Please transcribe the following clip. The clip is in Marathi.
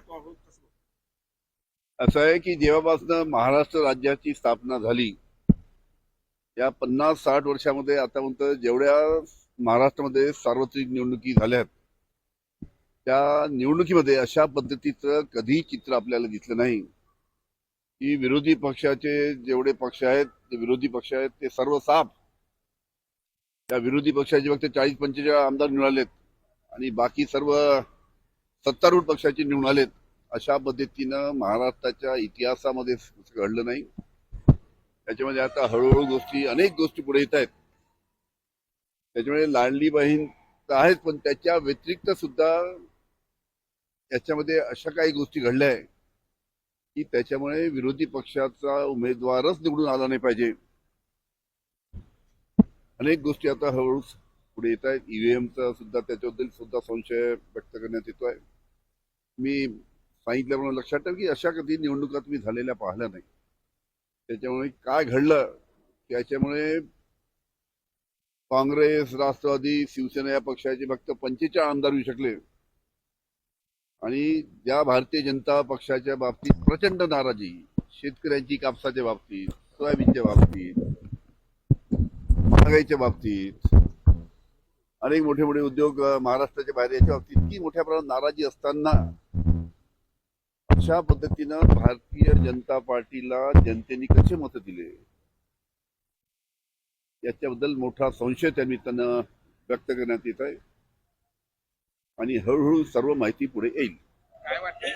पाहतो आहोत कसं असं आहे की जेव्हापासून महाराष्ट्र राज्याची स्थापना झाली या पन्नास साठ वर्षामध्ये आतापर्यंत जेवढ्या महाराष्ट्रामध्ये सार्वत्रिक निवडणुकी झाल्यात त्या निवडणुकीमध्ये अशा पद्धतीचं कधी चित्र आपल्याला दिसलं नाही. की विरोधी पक्षाचे जेवढे पक्ष आहेत ते विरोधी पक्ष आहेत ते सर्व साफ. त्या विरोधी पक्षाचे फक्त चाळीस पंचेचाळीस आमदार मिळालेत आणि बाकी सर्व सत्तारूढ पक्षाचे निवडून आलेत अशा पद्धतीनं महाराष्ट्राच्या इतिहासामध्ये घडलं नाही. त्याच्यामध्ये आता हळूहळू गोष्टी अनेक गोष्टी पुढे येत आहेत. त्याच्यामुळे लाडली बहीण तर आहेत पण त्याच्या व्यतिरिक्त सुद्धा याच्यामध्ये अशा काही गोष्टी घडल्या आहे की त्याच्यामुळे विरोधी पक्षाचा उमेदवारच निवडून आला नाही पाहिजे. अनेक गोष्टी आता हळूहळू पुढे येत आहेत. ईव्हीएमचा सुद्धा त्याच्याबद्दल सुद्धा संशय व्यक्त करण्यात येतो आहे. मी सांगितल्याप्रमाणे लक्षात ठेव की अशा कधी निवडणुका तुम्ही झालेल्या पाहिल्या नाही. त्याच्यामुळे काय घडलं त्याच्यामुळे काँग्रेस राष्ट्रवादी शिवसेना या पक्षाचे फक्त पंचेचाळीस आमदार येऊ शकले. आणि ज्या भारतीय जनता पक्षाच्या बाबतीत प्रचंड नाराजी शेतकऱ्यांची कापसाच्या बाबतीत सोयाबीनच्या बाबतीत महागाईच्या बाबतीत अनेक मोठे मोठे उद्योग महाराष्ट्राच्या बाहेर याच्या बाबतीत इतकी मोठ्या प्रमाणात नाराजी असताना अशा पद्धतीनं भारतीय जनता पार्टीला जनतेने कसे मत दिले? याच्याबद्दल मोठा संशय त्या निमित्तानं व्यक्त करण्यात येत आहे. आणि हळूहळू सर्व माहिती पुढे येईल. काय वाटतं